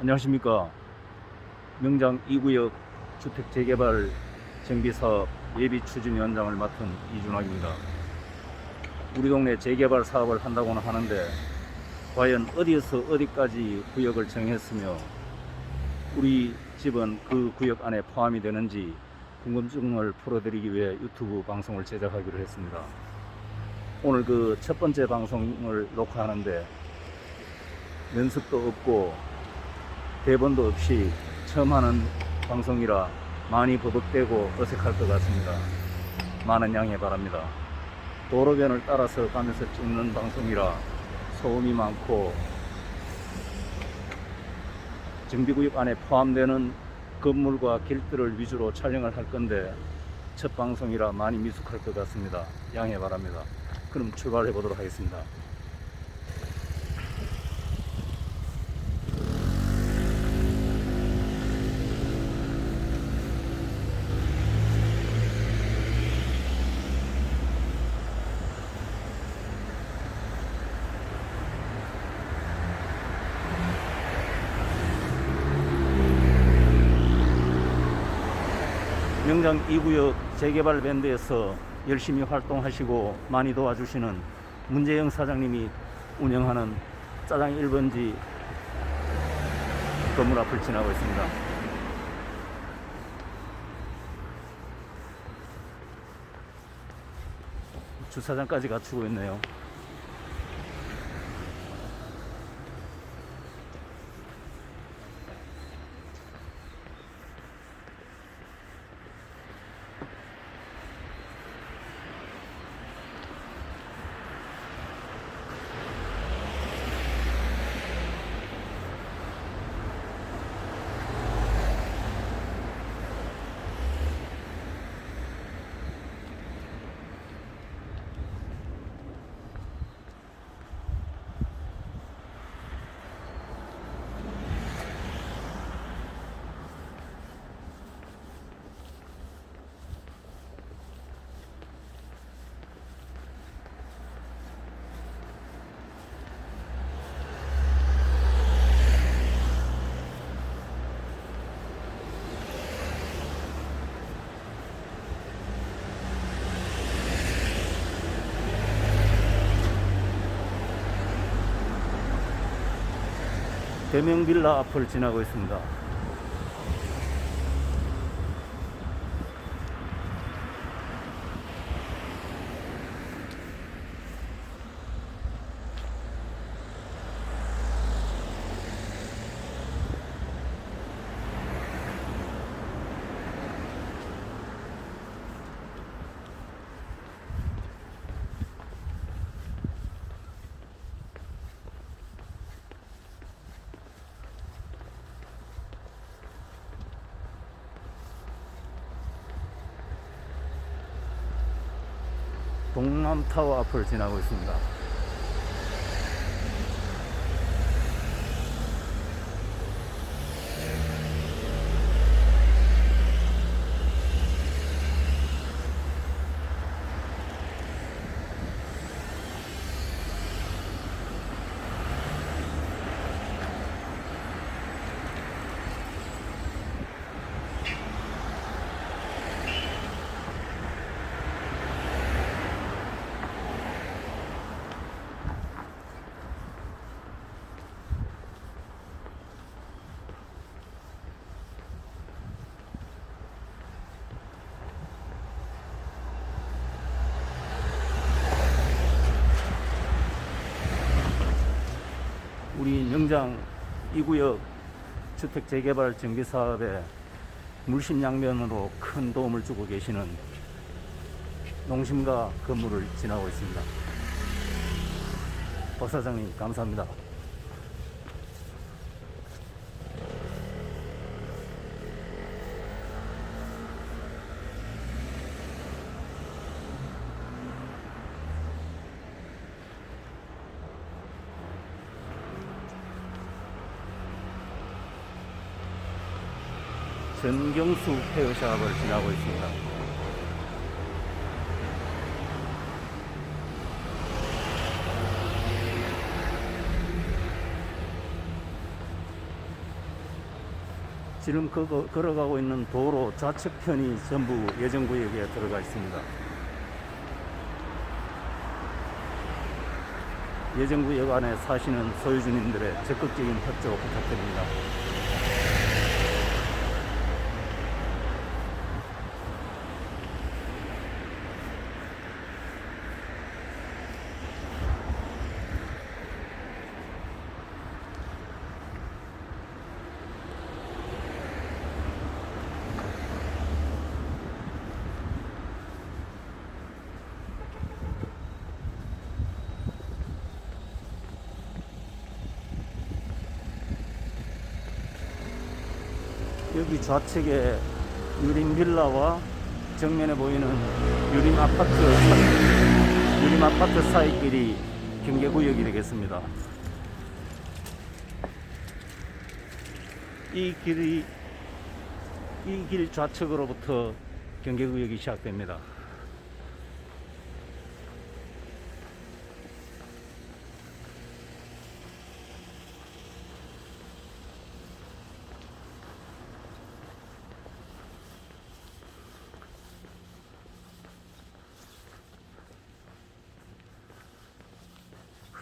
안녕하십니까. 명장 2구역 주택 재개발 정비 사업 예비 추진위원장을 맡은 이준학입니다. 우리 동네 재개발 사업을 한다고는 하는데 과연 어디에서 어디까지 구역을 정했으며 우리 집은 그 구역 안에 포함이 되는지 궁금증을 풀어드리기 위해 유튜브 방송을 제작하기로 했습니다. 오늘 그 첫 번째 방송을 녹화하는데 연습도 없고 대본도 없이 처음 하는 방송이라 많이 버벅대고 어색할 것 같습니다. 많은 양해 바랍니다. 도로변을 따라서 가면서 찍는 방송이라 소음이 많고 정비구역 안에 포함되는 건물과 길들을 위주로 촬영을 할 건데 첫 방송이라 많이 미숙할 것 같습니다. 양해 바랍니다. 그럼 출발해 보도록 하겠습니다. 명장 2구역 재개발 밴드에서 열심히 활동하시고 많이 도와주시는 문재영 사장님이 운영하는 짜장 1번지 건물 앞을 지나고 있습니다. 주차장까지 갖추고 있네요. 대명 빌라 앞을 지나고 있습니다. 동남타워 앞을 지나고 있습니다. 우리 영장 2구역 주택 재개발 정비 사업에 물심양면으로 큰 도움을 주고 계시는 농심가 건물을 지나고 있습니다. 박 사장님 감사합니다. 전경수 헤어샵을 지나고 있습니다. 지금 그, 걸어가고 있는 도로 좌측편이 전부 예정구역에 들어가 있습니다. 예정구역 안에 사시는 소유주님들의 적극적인 협조 부탁드립니다. 여기 좌측에 유림 빌라와 정면에 보이는 유림 아파트 사- 유림 아파트 사이길이 경계구역이 되겠습니다. 이 길이 이 길 좌측으로부터 경계구역이 시작됩니다.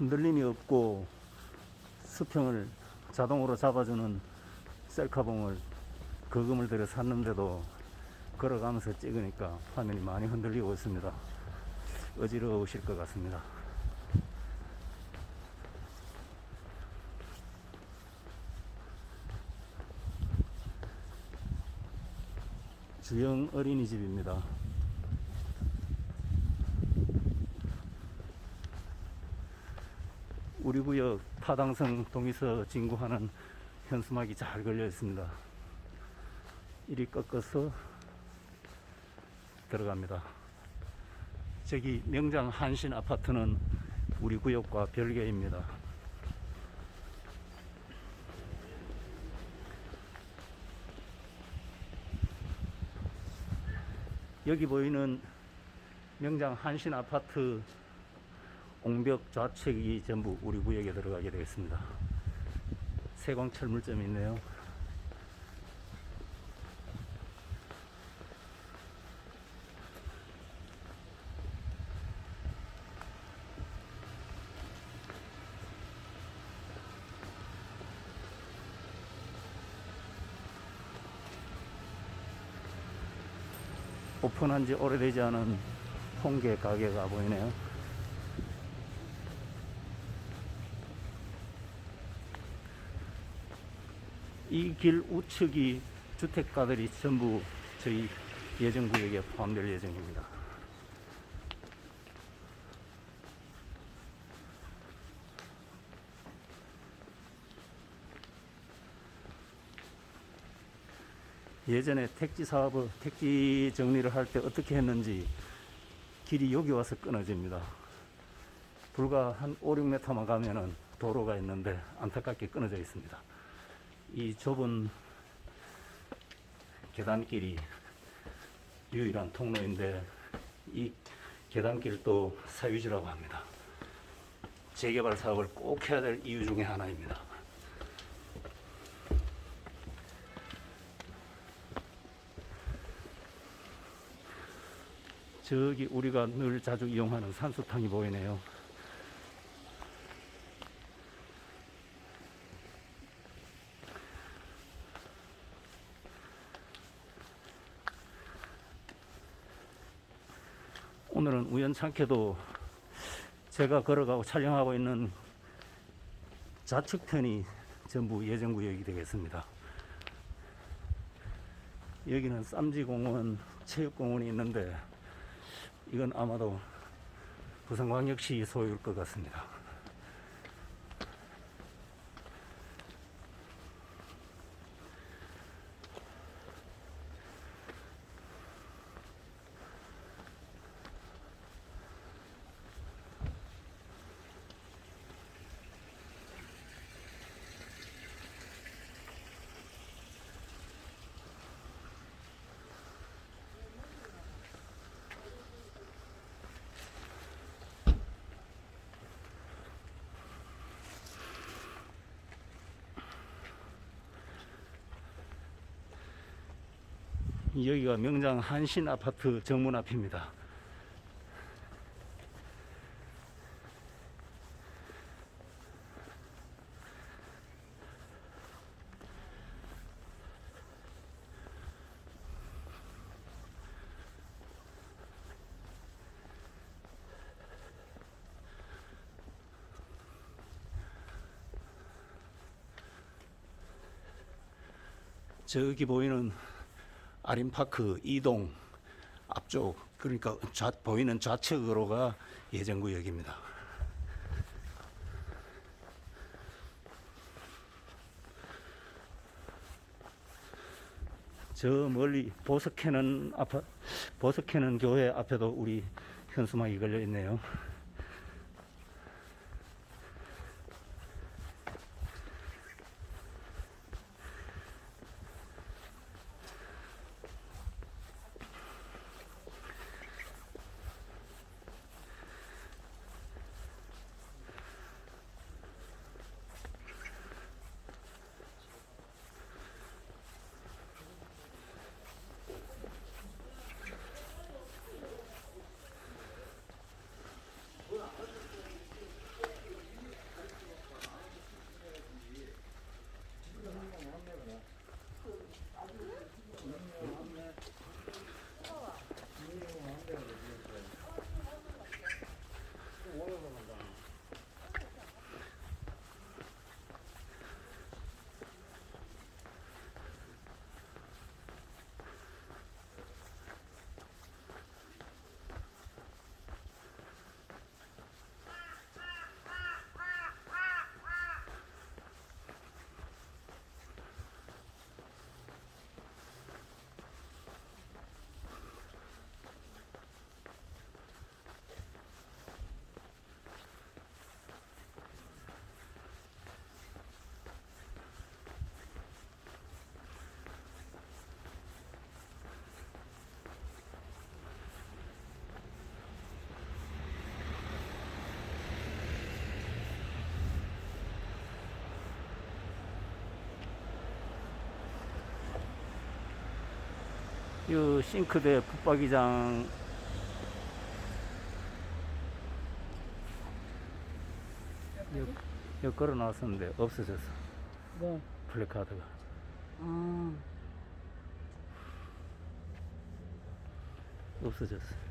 흔들림이 없고 수평을 자동으로 잡아주는 셀카봉을 거금을 들여 샀는데도 걸어가면서 찍으니까 화면이 많이 흔들리고 있습니다. 어지러우실 것 같습니다. 주영 어린이집입니다. 우리 구역 타당성 동의서 진구하는 현수막이 잘 걸려 있습니다. 이리 꺾어서 들어갑니다. 저기 명장 한신 아파트는 우리 구역과 별개입니다. 여기 보이는 명장 한신 아파트 옹벽 좌측이 전부 우리 구역에 들어가게 되겠습니다. 세광 철 물점이 있네요. 오픈한 지 오래되지 않은 홍게 가게가 보이네요. 이 길 우측이 주택가들이 전부 저희 예정구역에 포함될 예정입니다. 예전에 택지 사업을 택지 정리를 할 때 어떻게 했는지 길이 여기 와서 끊어집니다. 불과 한 5, 6m만 가면은 도로가 있는데 안타깝게 끊어져 있습니다. 이 좁은 계단길이 유일한 통로인데 이 계단길도 사유지라고 합니다. 재개발 사업을 꼭 해야 될 이유 중에 하나입니다. 저기 우리가 늘 자주 이용하는 산수탕이 보이네요. 오늘은 우연찮게도 제가 걸어가고 촬영하고 있는 좌측편이 전부 예정구역이 되겠습니다. 여기는 쌈지공원, 체육공원이 있는데 이건 아마도 부산광역시 소유일 것 같습니다. 여기가 명장 한신 아파트 정문 앞입니다. 저기 보이는 아림파크 이동 앞쪽 그러니까 좌, 보이는 좌측으로가 예정구역입니다. 저 멀리 보석해는 아파 보석해는 교회 앞에도 우리 현수막이 걸려 있네요. 이 싱크대 붙박이장. 여기, 여기 걸어 놨었는데 없어졌어 네. 플래카드가. 아, 없어졌어